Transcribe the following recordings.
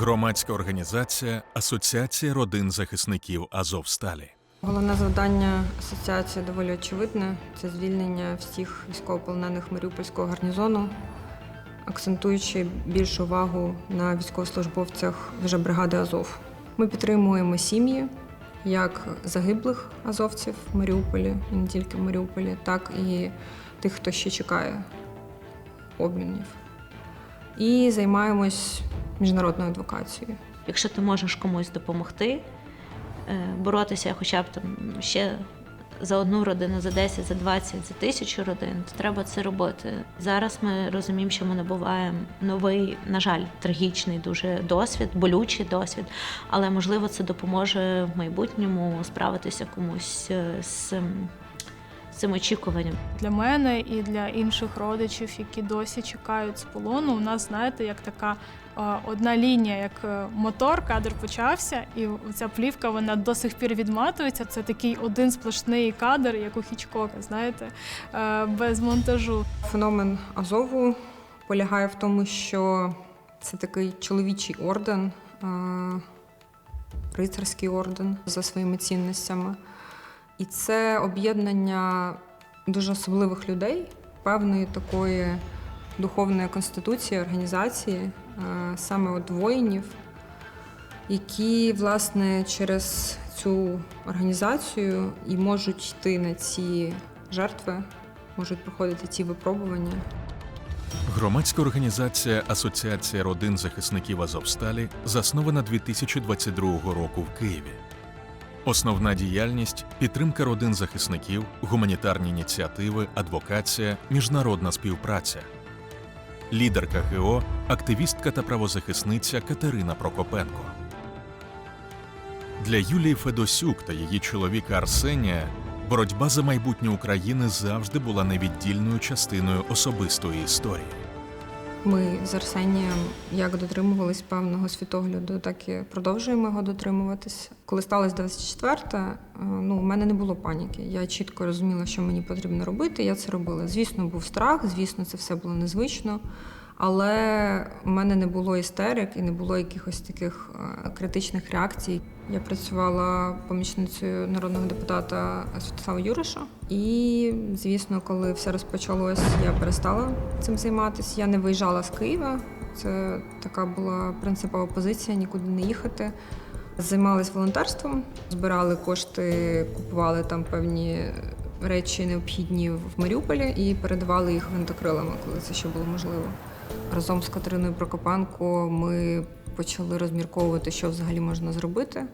Громадська організація Асоціація родин захисників Азовсталі. Головне завдання асоціації доволі очевидне це звільнення всіх військовополонених Маріупольського гарнізону, акцентуючи більшу увагу на військовослужбовцях вже бригади Азов. Ми підтримуємо сім'ї як загиблих азовців в Маріуполі, і не тільки в Маріуполі, так і тих, хто ще чекає обмінів. І займаємось міжнародною адвокацією. Якщо ти можеш комусь допомогти, е, боротися хоча б там ще за одну родину, за 10, за 20, за тисячу родин, то треба це робити. Зараз ми розуміємо, що ми набуваємо новий, на жаль, трагічний дуже досвід, болючий досвід, але можливо це допоможе в майбутньому справитися комусь е, з цим очікуванням. Для мене і для інших родичів, які досі чекають з полону, у нас, знаєте, як така е, одна лінія, як е, мотор, кадр почався, і ця плівка вона до сих пір відматується. Це такий один сплошний кадр, як у Хічкока, знаєте, е, без монтажу. Феномен Азову полягає в тому, що це такий чоловічий орден, рицарський орден за своїми цінностями. І це об'єднання дуже особливих людей, певної такої духовної конституції, організації, е, саме от воїнів, які, власне, через цю організацію і можуть йти на ці жертви, можуть проходити ці випробування. Громадська організація Асоціація родин захисників Азовсталі заснована 2022 року в Києві. Основна діяльність підтримка родин захисників, гуманітарні ініціативи, адвокація, міжнародна співпраця. Лідерка ГО, активістка та правозахисниця Катерина Прокопенко. Для Юлії Федосюк та її чоловіка Арсенія боротьба за майбутнє України завжди була невіддільною частиною особистої історії. Ми з Арсенієм як дотримувались певного світогляду, так і продовжуємо його дотримуватись. Коли сталося 24-те, е, ну, у мене не було паніки. Я чітко розуміла, що мені потрібно робити. Я це робила. Звісно, був страх, звісно, це все було незвично. Але в мене не було істерик і не було якихось таких е, критичних реакцій. Я працювала помічницею народного депутата Святослава Юриша. І, звісно, коли все розпочалось, я перестала цим займатися. Я не виїжджала з Києва. Це така була принципова позиція нікуди не їхати. Займалась волонтерством, збирали кошти, купували там певні речі необхідні в Маріуполі і передавали їх гвинтокрилами, коли це ще було можливо. Разом з Катериною Прокопенко ми почали розмірковувати, що взагалі можна зробити.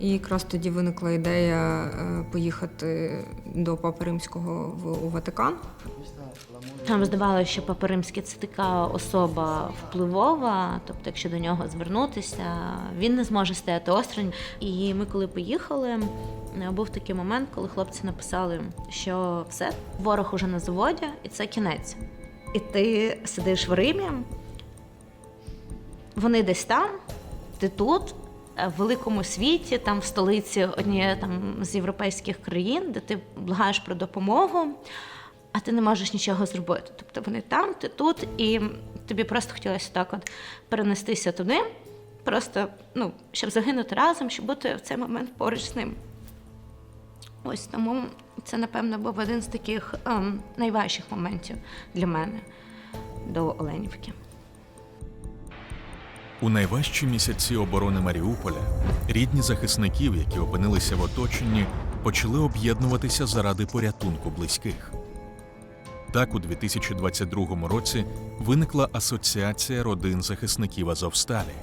І якраз тоді виникла ідея е, поїхати до Папи Римського в у Ватикан. Нам здавалося, що Папа Римський це така особа впливова, тобто, якщо до нього звернутися, він не зможе стояти осторонь. І ми, коли поїхали, е, був такий момент, коли хлопці написали, що все, ворог уже на заводі, і це кінець. І ти сидиш в Римі, вони десь там, ти тут, е, в великому світі, там в столиці однієї там з європейських країн, де ти благаєш про допомогу, а ти не можеш нічого зробити. Тобто вони там, ти тут, і тобі просто хотілося так от перенестися туди, просто ну, щоб загинути разом, щоб бути в цей момент поруч з ним. Ось тому це, напевно, був один з таких ем, найважчих моментів для мене до Оленівки. У найважчі місяці оборони Маріуполя рідні захисників, які опинилися в оточенні, почали об'єднуватися заради порятунку близьких. Так, у 2022 році виникла Асоціація родин захисників Азовсталі,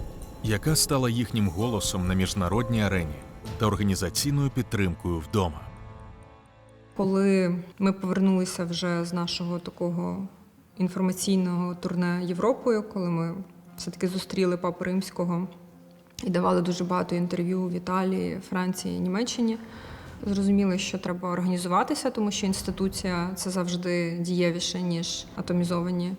яка стала їхнім голосом на міжнародній арені та організаційною підтримкою вдома. Коли ми повернулися вже з нашого такого інформаційного турне Європою, коли ми все-таки зустріли Папу Римського і давали дуже багато інтерв'ю в Італії, Франції, Німеччині, зрозуміли, що треба організуватися, тому що інституція це завжди дієвіше, ніж атомізовані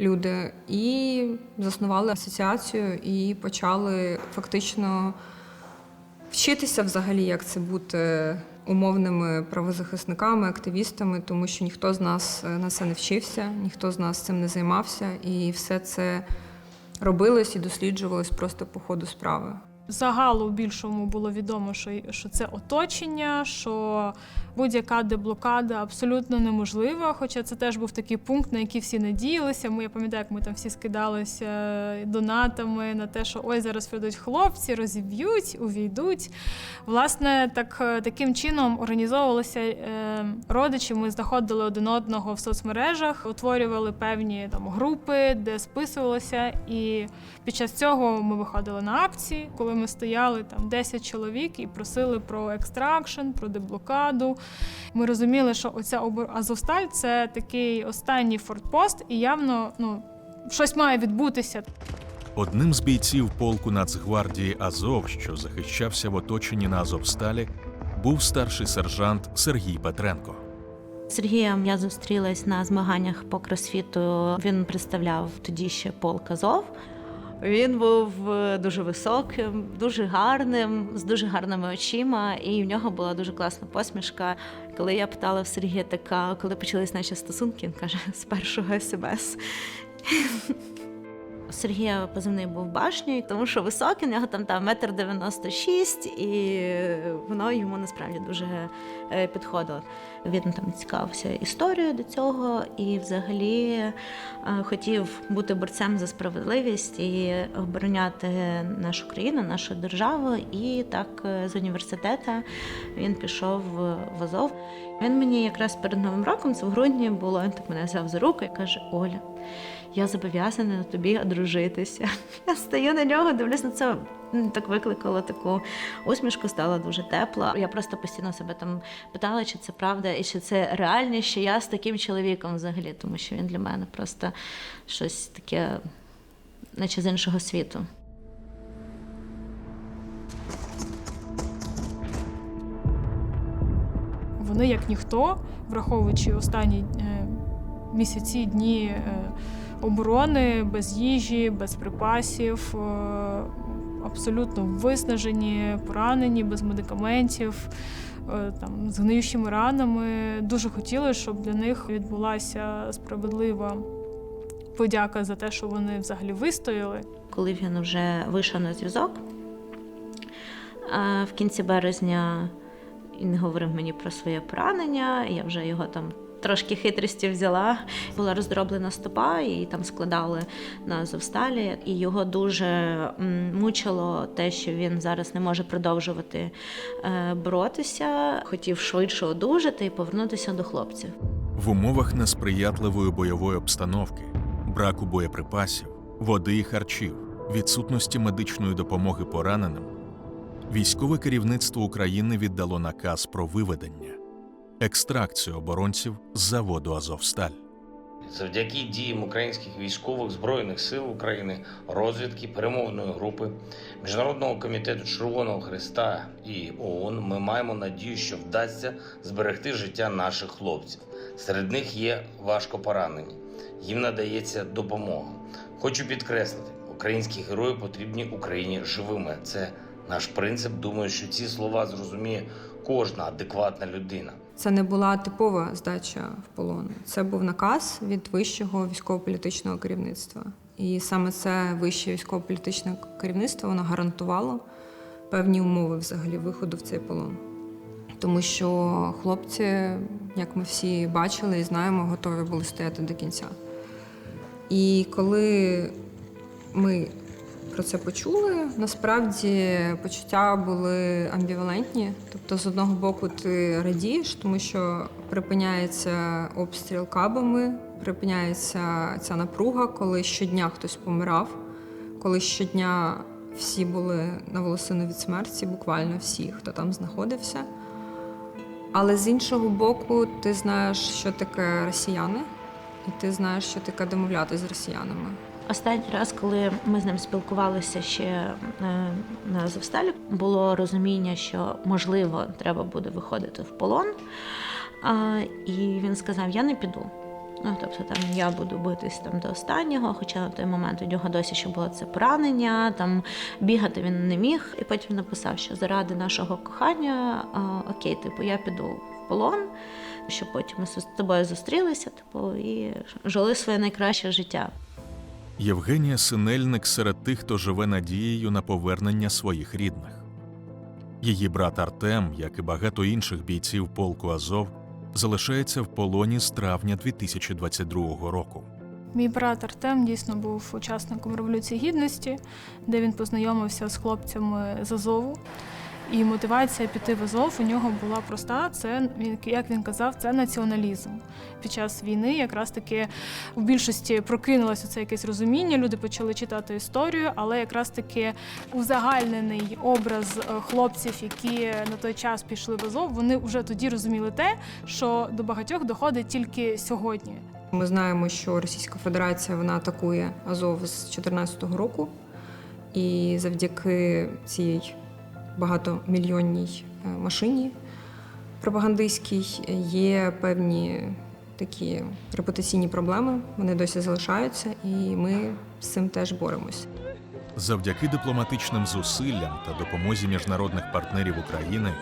люди. І заснували асоціацію і почали фактично вчитися взагалі, як це бути умовними правозахисниками, активістами, тому що ніхто з нас е, на це не вчився, ніхто з нас цим не займався, і все це робилось і досліджувалось просто по ходу справи. Загалу більшому було відомо, що, що це оточення, що будь-яка деблокада абсолютно неможлива. Хоча це теж був такий пункт, на який всі надіялися. Ми я пам'ятаю, як ми там всі скидалися донатами на те, що ой, зараз прийдуть хлопці, розіб'ють, увійдуть. Власне, так таким чином організовувалися е, родичі. Ми знаходили один одного в соцмережах, утворювали певні там групи, де списувалися. І під час цього ми виходили на акції, коли ми стояли там 10 чоловік і просили про екстракшн, про деблокаду. Ми розуміли, що оця Азовсталь це такий останній фортпост, і явно ну, щось має відбутися. Одним з бійців полку Нацгвардії Азов, що захищався в оточенні на Азовсталі, був старший сержант Сергій Петренко. Сергієм я зустрілась на змаганнях по кросфіту. Він представляв тоді ще полк Азов. Він був е, дуже високим, дуже гарним, з дуже гарними очима, і в нього була дуже класна посмішка. Коли я питала в Сергія така, коли почались наші стосунки, він каже з першого смс. Сергія позивний був башнею, тому що високий, у нього там там метр дев'яносто шість, і воно йому насправді дуже е, підходило. Він там цікавився історією до цього і взагалі е, хотів бути борцем за справедливість і обороняти нашу країну, нашу державу. І так е, з університету він пішов в в Азов. Він мені якраз перед Новим роком, це в грудні було, він так мене взяв за руку і каже: Оля. Я зобов'язана на тобі одружитися. Я стою на нього, дивлюсь на це. Так викликало таку усмішку, стало дуже тепло. Я просто постійно себе там питала, чи це правда, і чи це реальність, що я з таким чоловіком взагалі, тому що він для мене просто щось таке, наче з іншого світу. Вони, як ніхто, враховуючи останні е, місяці, дні е, оборони, без їжі, без припасів, е, абсолютно виснажені, поранені, без медикаментів, е, там, з гниючими ранами. Дуже хотіли, щоб для них відбулася справедлива подяка за те, що вони взагалі вистояли. коли він вже вийшов на зв'язок. В кінці березня він говорив мені про своє поранення. Я вже його там трошки хитрості взяла. Була роздроблена стопа, і там складали на Азовсталі. І його дуже мучило те, що він зараз не може продовжувати е, боротися. Хотів швидше одужати і повернутися до хлопців. В умовах несприятливої бойової обстановки, браку боєприпасів, води і харчів, відсутності медичної допомоги пораненим, військове керівництво України віддало наказ про виведення, екстракцію оборонців з заводу Азовсталь. Завдяки діям українських військових збройних сил України, розвідки, перемовної групи, Міжнародного комітету Червоного Христа і ООН ми маємо надію, що вдасться зберегти життя наших хлопців. Серед них є важко поранені. Їм надається допомога. Хочу підкреслити, українські герої потрібні Україні живими. Це наш принцип. Думаю, що ці слова зрозуміє кожна адекватна людина. Це не була типова здача в полон. Це був наказ від вищого військово-політичного керівництва. І саме це вище військово-політичне керівництво воно гарантувало певні умови взагалі виходу в цей полон. Тому що хлопці, як ми всі бачили і знаємо, готові були стояти до кінця. І коли ми про це почули, насправді почуття були амбівалентні. Тобто, з одного боку, ти радієш, тому що припиняється обстріл кабами, припиняється ця напруга, коли щодня хтось помирав, коли щодня всі були на волосину від смерті, буквально всі, хто там знаходився. Але з іншого боку, ти знаєш, що таке росіяни, і ти знаєш, що таке домовляти з росіянами. Останній раз, коли ми з ним спілкувалися ще е, на Азовсталі, було розуміння, що можливо треба буде виходити в полон. І він сказав: Я не піду. Ну, тобто там я буду битись там до останнього, хоча на той момент у нього досі ще було це поранення, там бігати він не міг. І потім написав, що заради нашого кохання, а, окей, типу, я піду в полон, щоб потім ми з тобою зустрілися, типу, і жили своє найкраще життя. Євгенія Синельник серед тих, хто живе надією на повернення своїх рідних. Її брат Артем, як і багато інших бійців полку Азов, залишається в полоні з травня 2022 року. Мій брат Артем дійсно був учасником Революції Гідності, де він познайомився з хлопцями з Азову. І мотивація піти в Азов у нього була проста. Це він, як він казав, це націоналізм. Під час війни якраз таки в більшості прокинулося це якесь розуміння. Люди почали читати історію, але якраз таки узагальнений образ е, хлопців, які на той час пішли в Азов, вони вже тоді розуміли те, що до багатьох доходить тільки сьогодні. Ми знаємо, що Російська Федерація вона атакує Азов з 2014 року, і завдяки цій багатомільйонній е, машині пропагандистській є певні такі репутаційні проблеми. Вони досі залишаються, і ми з цим теж боремось. Завдяки дипломатичним зусиллям та допомозі міжнародних партнерів України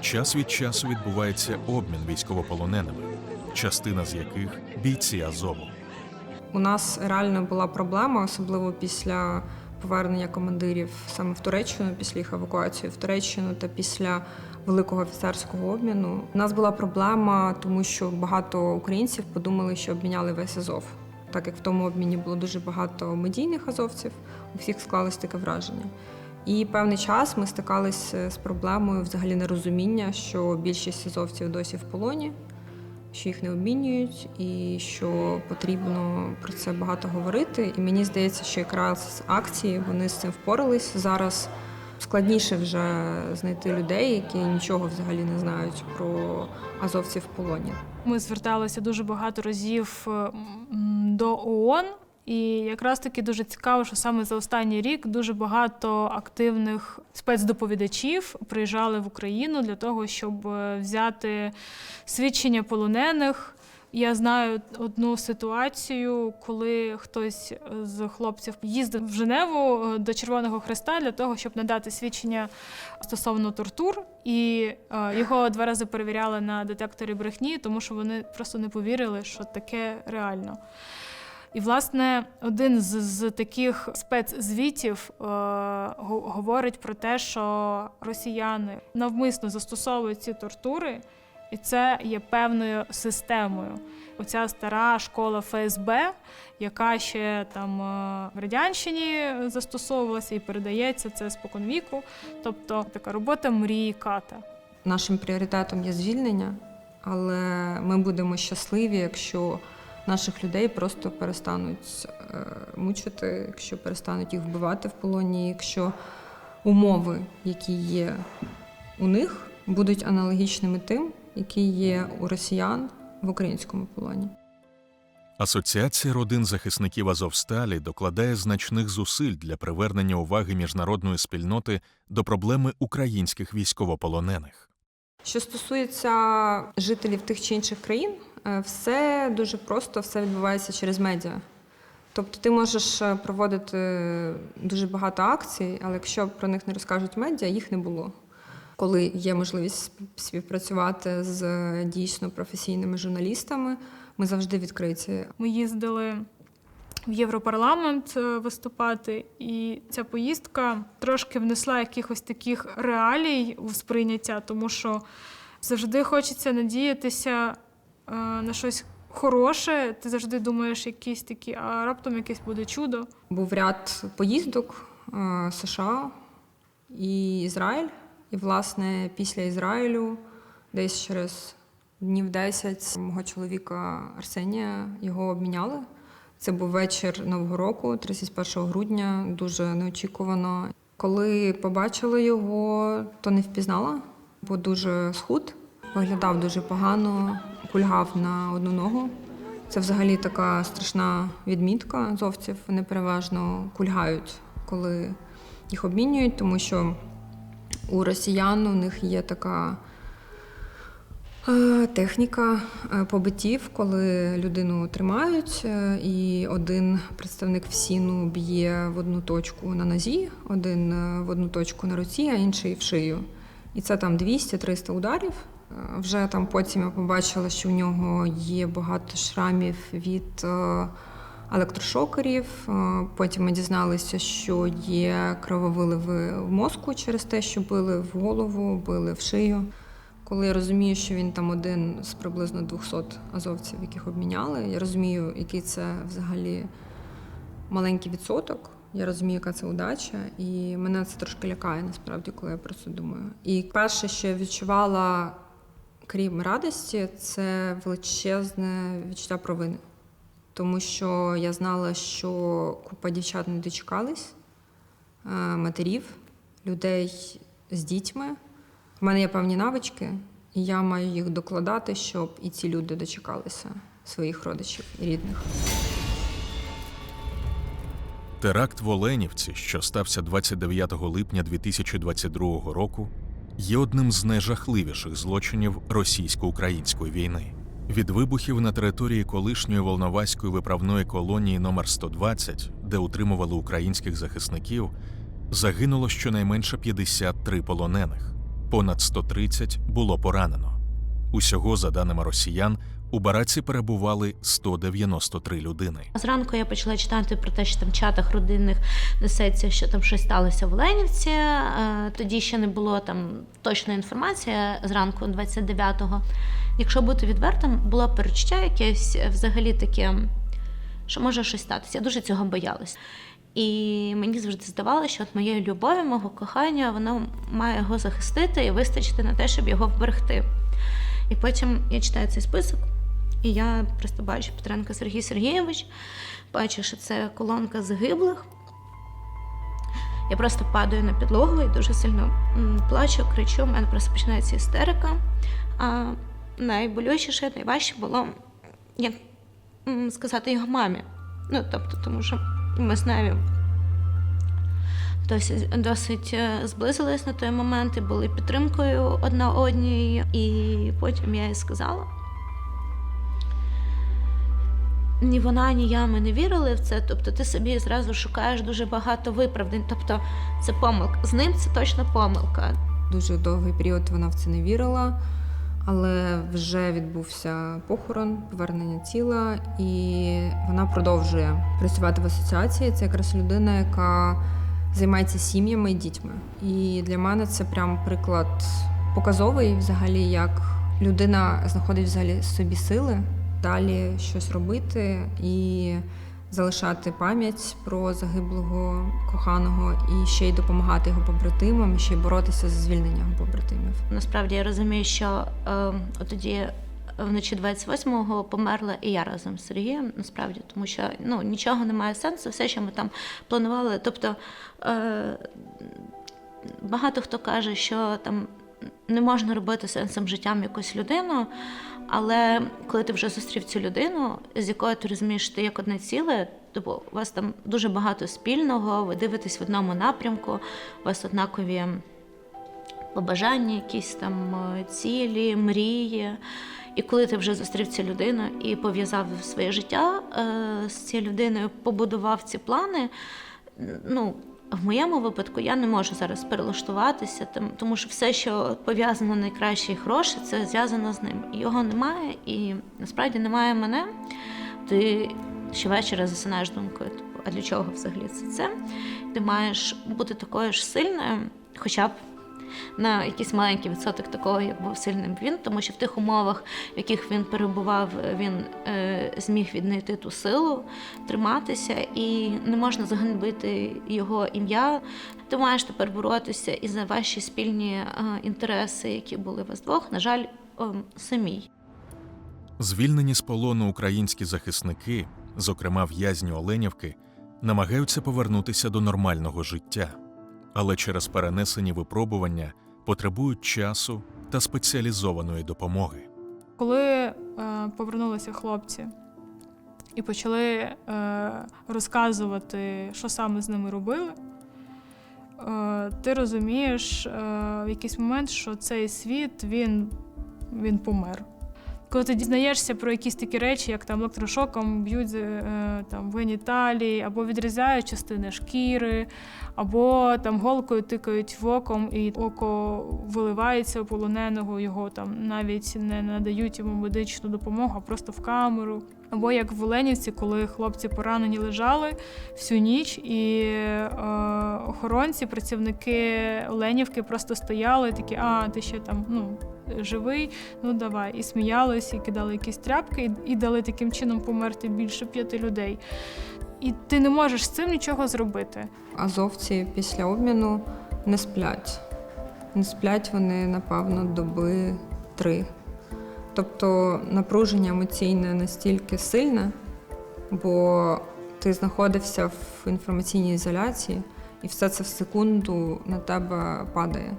час від часу відбувається обмін військовополоненими, частина з яких бійці Азову. У нас реально була проблема, особливо після повернення командирів саме в Туреччину, після їх евакуації в Туреччину та після великого офіцерського обміну. У нас була проблема, тому що багато українців подумали, що обміняли весь Азов. Так як в тому обміні було дуже багато медійних азовців, у всіх склалось таке враження. І певний час ми стикалися з проблемою взагалі нерозуміння, що більшість азовців досі в полоні, що їх не обмінюють, і що потрібно про це багато говорити. І мені здається, що якраз акції вони з цим впорались. Зараз складніше вже знайти людей, які нічого взагалі не знають про азовців в полоні. Ми зверталися дуже багато разів до ООН, і якраз таки дуже цікаво, що саме за останній рік дуже багато активних спецдоповідачів приїжджали в Україну для того, щоб е, взяти свідчення полонених. Я знаю одну ситуацію, коли хтось з хлопців їздив в Женеву е, до Червоного Хреста для того, щоб надати свідчення стосовно тортур, і е, його два рази перевіряли на детекторі брехні, тому що вони просто не повірили, що таке реально. І, власне, один з, з таких спецзвітів е, говорить про те, що росіяни навмисно застосовують ці тортури, і це є певною системою. Оця стара школа ФСБ, яка ще там е, в радянщині застосовувалася і передається це споконвіку. Тобто така робота мрії ката. Нашим пріоритетом є звільнення, але ми будемо щасливі, якщо наших людей просто перестануть е, мучити, якщо перестануть їх вбивати в полоні, якщо умови, які є у них, будуть аналогічними тим, які є у росіян в українському полоні. Асоціація родин захисників Азовсталі докладає значних зусиль для привернення уваги міжнародної спільноти до проблеми українських військовополонених. Що стосується жителів тих чи інших країн, все дуже просто, все відбувається через медіа. Тобто ти можеш е, проводити дуже багато акцій, але якщо про них не розкажуть медіа, їх не було. Коли є можливість співпрацювати з е, дійсно професійними журналістами, ми завжди відкриті. Ми їздили в Європарламент е, виступати, і ця поїздка трошки внесла якихось таких реалій у сприйняття, тому що завжди хочеться надіятися е, на щось хороше. Ти завжди думаєш, якісь такі, а раптом якесь буде чудо. Був ряд поїздок е, США і Ізраїль. І, власне, після Ізраїлю, десь через днів 10, мого чоловіка Арсенія його обміняли. Це був вечір Нового року, 31 грудня, дуже неочікувано. Коли побачила його, то не впізнала, бо дуже схуд, виглядав дуже погано, кульгав на одну ногу. Це взагалі така страшна відмітка зовців. Вони переважно кульгають, коли їх обмінюють, тому що у росіян у них є така е, техніка е, побиттів, коли людину тримають, е, і один представник ФСІНу б'є в одну точку на нозі, один в одну точку на руці, а інший в шию. І це там 200-300 ударів. Е, Вже там потім я побачила, що в нього є багато шрамів від е, електрошокерів. Е, Потім ми дізналися, що є крововиливи в мозку через те, що били в голову, били в шию. Коли я розумію, що він там один з приблизно 200 азовців, яких обміняли, я розумію, який це взагалі маленький відсоток. Я розумію, яка це удача, і мене це трошки лякає насправді, коли я про це думаю. І перше, що я відчувала, крім радості, це величезне відчуття провини. Тому що я знала, що купа дівчат не дочекались, е, матерів, людей з дітьми. У мене є певні навички, і я маю їх докладати, щоб і ці люди дочекалися своїх родичів і рідних. Теракт в Оленівці, що стався 29 липня 2022 року, є одним з найжахливіших злочинів російсько-української війни. Від вибухів на території колишньої Волноваської виправної колонії номер 120, де утримували українських захисників, загинуло щонайменше 53 полонених, понад 130 було поранено. Усього, за даними росіян, у бараці перебували 193 людини. Зранку я почала читати про те, що там в чатах родинних несеться, що там щось сталося в Оленівці. Е, Тоді ще не було там точної інформації зранку 29-го. Якщо бути відвертим, було перечуття якесь е, взагалі таке, що може щось статися. Я дуже цього боялась. І мені завжди здавалося, що от моєї любові, мого кохання, воно має його захистити і вистачити на те, щоб його вберегти. І потім я читаю цей список, і я просто бачу Петренко Сергій Сергійович, бачу, що це колонка загиблих. Я просто падаю на підлогу і дуже сильно плачу, кричу, у мене просто починається істерика. А найболючіше, найважче було як сказати його мамі. Ну, тобто, тому що ми з нею досить, досить е, зблизились на той момент і були підтримкою одна одній. І потім я їй сказала. Ні вона, ні я ми не вірили в це. Тобто ти собі зразу шукаєш дуже багато виправдань. Тобто це помилка. З ним це точно помилка. Дуже довгий період вона в це не вірила, але вже відбувся похорон, повернення тіла, і вона продовжує працювати в асоціації. Це якраз людина, яка займається сім'ями і дітьми. І для мене це прям приклад показовий, взагалі, як людина знаходить взагалі собі сили далі щось робити і залишати пам'ять про загиблого коханого і ще й допомагати його побратимам, ще й боротися за звільнення його побратимів. Насправді я розумію, що е, тоді вночі 28-го померла і я разом з Сергієм, насправді, тому що ну, нічого не має сенсу, все, що ми там планували. Тобто е, багато хто каже, що там не можна робити сенсом життям якусь людину, але коли ти вже зустрів цю людину, з якою ти розумієш, ти як одне ціле, тобто у вас там дуже багато спільного, ви дивитесь в одному напрямку, у вас однакові побажання, якісь там е, цілі, мрії. І коли ти вже зустрів цю людину і пов'язав своє життя е, з цією людиною, побудував ці плани, ну. В моєму випадку я не можу зараз перелаштуватися, тому що все, що пов'язано найкраще і хороше, це зв'язано з ним. Його немає, і насправді немає мене. Ти щовечора засинаєш думкою, типу, а для чого взагалі це це? Ти маєш бути такою ж сильною, хоча б на якийсь маленький відсоток такого, як був сильним він, тому що в тих умовах, в яких він перебував, він е, зміг віднайти ту силу, триматися, і не можна заганьбити його ім'я. Ти маєш тепер боротися і за ваші спільні е, інтереси, які були у вас двох, на жаль, е, самій. Звільнені з полону українські захисники, зокрема в'язні Оленівки, намагаються повернутися до нормального життя, але через перенесені випробування потребують часу та спеціалізованої допомоги. Коли е, повернулися хлопці і почали е, розказувати, що саме з ними робили, е, ти розумієш е, в якийсь момент, що цей світ він, він помер. Коли ти дізнаєшся про якісь такі речі, як там електрошоком б'ють е, там в геніталії, або відрізають частини шкіри, або там голкою тикають в оком, і око виливається у полоненого, його там навіть не надають йому медичну допомогу, а просто в камеру. Або як в Оленівці, коли хлопці поранені лежали всю ніч, і е, охоронці, працівники Оленівки просто стояли такі, а ти ще там ну, живий, ну давай. І сміялись, і кидали якісь тряпки, і, дали таким чином померти більше п'яти людей. І ти не можеш з цим нічого зробити. Азовці після обміну не сплять. Не сплять вони, напевно, доби три. Тобто напруження емоційне настільки сильне, бо ти знаходився в інформаційній ізоляції, і все це в секунду на тебе падає.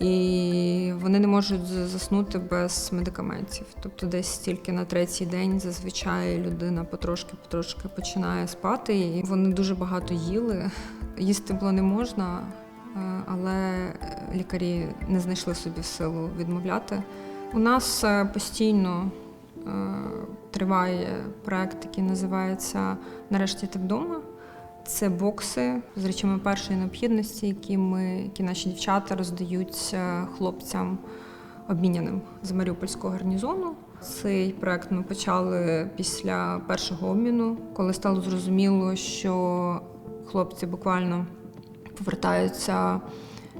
І вони не можуть заснути без медикаментів. Тобто, десь тільки на третій день зазвичай людина потрошки-потрошки починає спати. І вони дуже багато їли. Їсти було не можна, е, але лікарі не знайшли собі силу відмовляти. У нас е, постійно е, триває проект, який називається Нарешті ти вдома. Це бокси з речами першої необхідності, які ми, які наші дівчата роздають е, хлопцям обміняним з Маріупольського гарнізону. Цей проект ми почали після першого обміну, коли стало зрозуміло, що хлопці буквально повертаються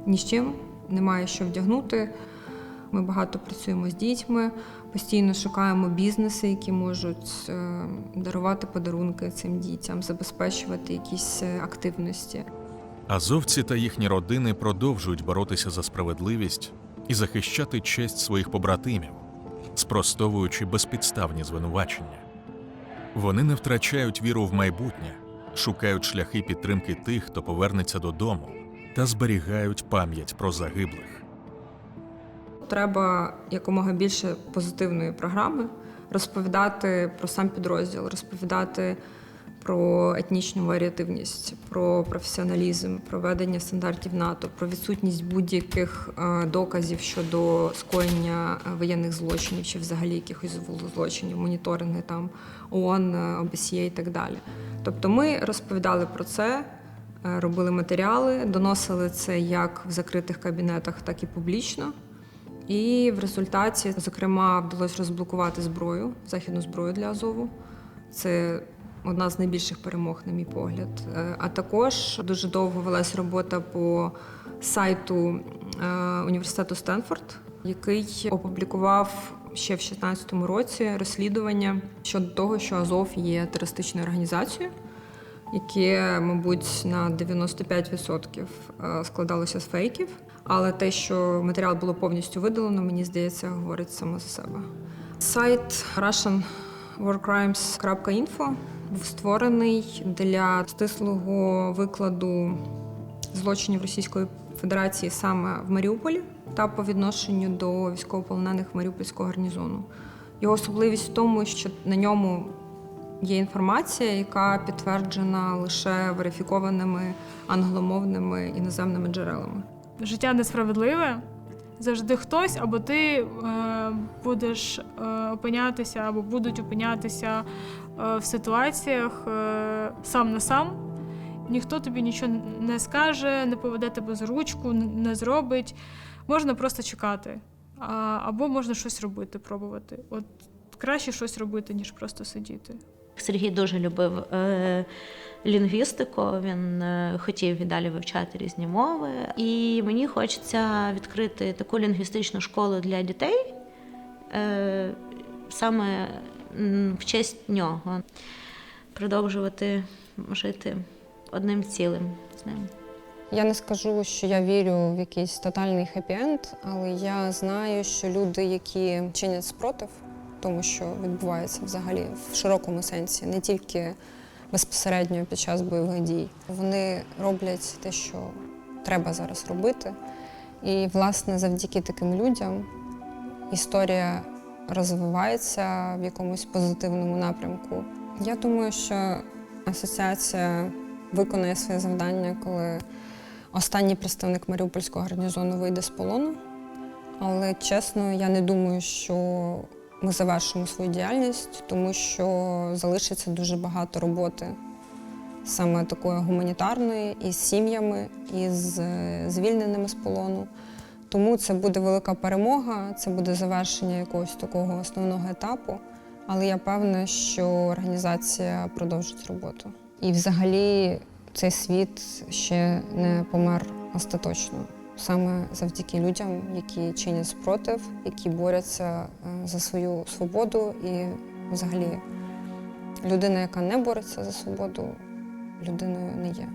ні з чим, немає що вдягнути. Ми багато працюємо з дітьми, постійно шукаємо бізнеси, які можуть е, дарувати подарунки цим дітям, забезпечувати якісь е, активності. Азовці та їхні родини продовжують боротися за справедливість і захищати честь своїх побратимів, спростовуючи безпідставні звинувачення. Вони не втрачають віру в майбутнє, шукають шляхи підтримки тих, хто повернеться додому, та зберігають пам'ять про загиблих. Треба якомога більше позитивної програми, розповідати про сам підрозділ, розповідати про етнічну варіативність, про професіоналізм, про ведення стандартів НАТО, про відсутність будь-яких е, доказів щодо скоєння е, воєнних злочинів чи взагалі якихось злочинів, моніторинги там ООН, е, ОБСЄ і так далі. Тобто ми розповідали про це. Робили матеріали, доносили це як в закритих кабінетах, так і публічно. І в результаті, зокрема, вдалося розблокувати зброю, західну зброю для Азову. Це одна з найбільших перемог, на мій погляд. Е, А також дуже довго велась робота по сайту е, університету Стенфорд, який опублікував ще в 2016 році розслідування щодо того, що Азов є терористичною організацією, яке, мабуть, на 95% е, складалося з фейків. Але те, що матеріал було повністю видалено, мені здається, говорить само за себе. Сайт russianwarcrimes.info був створений для стислого викладу злочинів Російської Федерації саме в Маріуполі та по відношенню до військовополонених Маріупольського гарнізону. Його особливість в тому, що на ньому є інформація, яка підтверджена лише верифікованими англомовними іноземними джерелами. Життя несправедливе. Завжди хтось, або ти е, будеш е, опинятися, або будуть опинятися е, в ситуаціях е, сам на сам. Ніхто тобі нічого не скаже, не поведе тебе за ручку, не зробить. Можна просто чекати. А, або можна щось робити, пробувати. От краще щось робити, ніж просто сидіти. Сергій дуже любив е, лінгвістику, він е, хотів і далі вивчати різні мови. І мені хочеться відкрити таку лінгвістичну школу для дітей е, саме в честь нього, продовжувати жити одним цілим з ним. Я не скажу, що я вірю в якийсь тотальний хеппі-енд, але я знаю, що люди, які чинять спротив тому, що відбувається взагалі в широкому сенсі, не тільки безпосередньо під час бойових дій, вони роблять те, що треба зараз робити. І, власне, завдяки таким людям історія розвивається в якомусь позитивному напрямку. Я думаю, що асоціація виконає своє завдання, коли останній представник Маріупольського гарнізону вийде з полону. Але чесно, я не думаю, що ми завершимо свою діяльність, тому що залишиться дуже багато роботи саме такої гуманітарної, і з сім'ями, і з е, звільненими з полону. Тому це буде велика перемога, це буде завершення якогось такого основного етапу. Але я певна, що організація продовжить роботу. І взагалі цей світ ще не помер остаточно. Саме завдяки людям, які чинять спротив, які борються е, за свою свободу. І взагалі людина, яка не бореться за свободу, людиною не є.